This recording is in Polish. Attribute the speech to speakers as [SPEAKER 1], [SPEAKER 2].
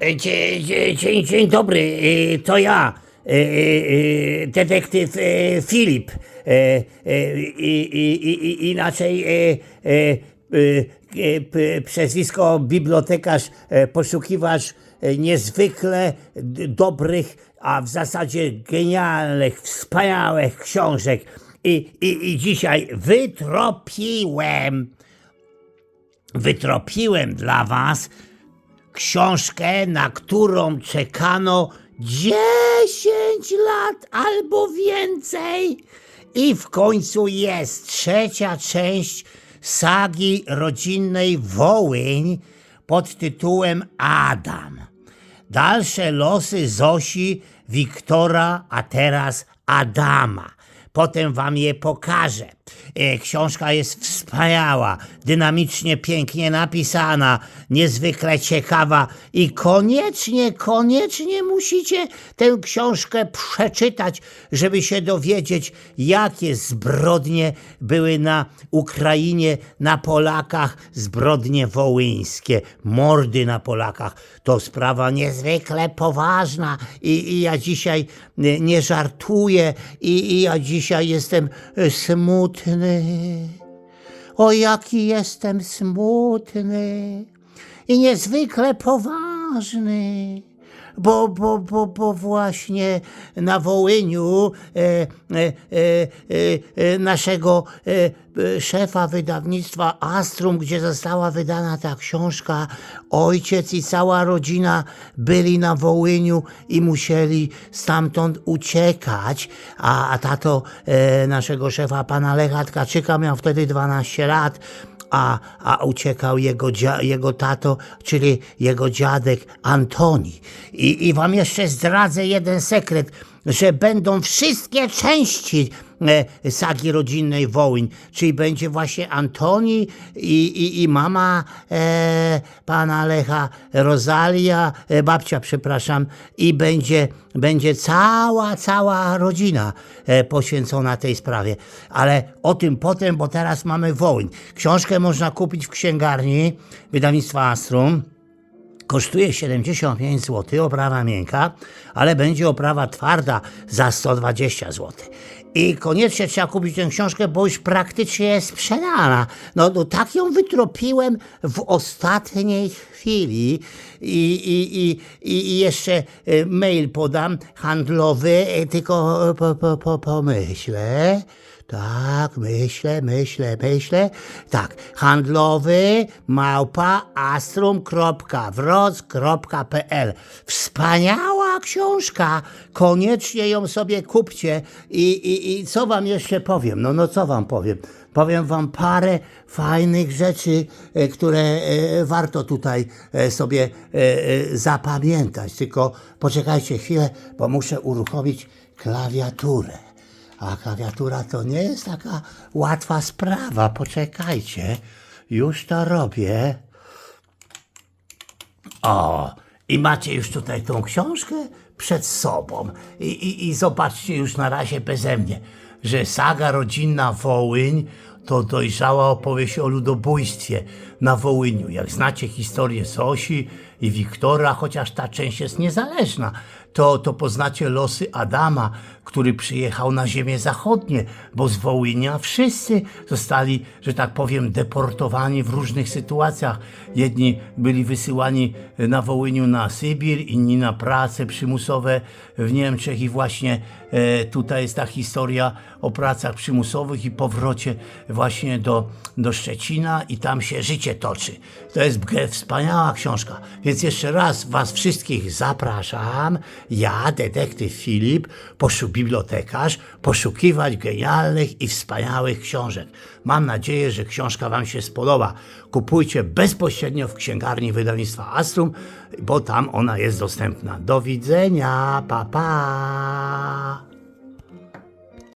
[SPEAKER 1] E, Dzień, dzień, dzień, dzień dobry, e, to ja, e, e, detektyw e, Filip. E, e, inaczej e, e, e, e, przezwisko bibliotekarz, e, poszukiwacz e, niezwykle dobrych, a w zasadzie genialnych, wspaniałych książek. I, i, i dzisiaj wytropiłem, wytropiłem dla was książkę, na którą czekano 10 lat albo więcej. I w końcu jest trzecia część sagi rodzinnej Wołyń pod tytułem Adam. Dalsze losy Zosi, Wiktora, a teraz Adama. Potem wam je pokażę. E, Książka jest wspaniała, dynamicznie, pięknie napisana, niezwykle ciekawa i koniecznie, koniecznie musicie tę książkę przeczytać, żeby się dowiedzieć, jakie zbrodnie były na Ukrainie, na Polakach, zbrodnie wołyńskie, mordy na Polakach. To sprawa niezwykle poważna i, i ja dzisiaj nie, nie żartuję i, i ja dzisiaj jestem e, smutny. O jaki jestem smutny i niezwykle poważny. Bo, bo, bo, bo właśnie na Wołyniu e, e, e, e, e, naszego e, szefa wydawnictwa Astrum, gdzie została wydana ta książka, ojciec i cała rodzina byli na Wołyniu i musieli stamtąd uciekać, a, a tato naszego szefa, pana Lecha Tkaczyka, miał wtedy 12 lat, a, a uciekał jego, jego tato, czyli jego dziadek Antoni. I, I wam jeszcze zdradzę jeden sekret, że będą wszystkie części sagi rodzinnej Wołyń, czyli będzie właśnie Antoni i, i, i mama e, pana Lecha, Rosalia, e, babcia, przepraszam, i będzie, będzie cała, cała rodzina e, poświęcona tej sprawie. Ale o tym potem, bo teraz mamy Wołyń. Książkę można kupić w księgarni wydawnictwa Astrum. Kosztuje 75 zł, oprawa miękka, ale będzie oprawa twarda za 120 zł. I koniecznie trzeba kupić tę książkę, bo już praktycznie jest sprzedana. No, no tak ją wytropiłem w ostatniej chwili i, i, i, i jeszcze e, mail podam handlowy, e, tylko po, po, po, pomyślę. Tak, myślę, myślę, myślę. Tak, handlowy małpa astrum.wroc.pl Wspaniała książka. Koniecznie ją sobie kupcie. I, i, I co wam jeszcze powiem? No, no co wam powiem? Powiem wam parę fajnych rzeczy, e, które e, warto tutaj e, sobie zapamiętać. Tylko poczekajcie chwilę, bo muszę uruchomić klawiaturę. A klawiatura to nie jest taka łatwa sprawa. Poczekajcie, już to robię. O, i macie już tutaj tą książkę przed sobą. I, i, I zobaczcie już na razie beze mnie, że saga rodzinna Wołyń to dojrzała opowieść o ludobójstwie na Wołyniu. Jak znacie historię Zosi i Wiktora, chociaż ta część jest niezależna, to, to poznacie losy Adama, który przyjechał na ziemię zachodnie, bo z Wołynia wszyscy zostali, że tak powiem, deportowani w różnych sytuacjach. Jedni byli wysyłani na Wołyniu na Sybir, inni na prace przymusowe w Niemczech i właśnie e, tutaj jest ta historia o pracach przymusowych i powrocie właśnie do, do Szczecina i tam się życie toczy. To jest wspaniała książka, więc jeszcze raz was wszystkich zapraszam. Ja, detektyw Filip, poszu bibliotekarz, poszukiwać genialnych i wspaniałych książek. Mam nadzieję, że książka wam się spodoba. Kupujcie bezpośrednio w księgarni wydawnictwa Astrum, bo tam ona jest dostępna. Do widzenia, pa pa!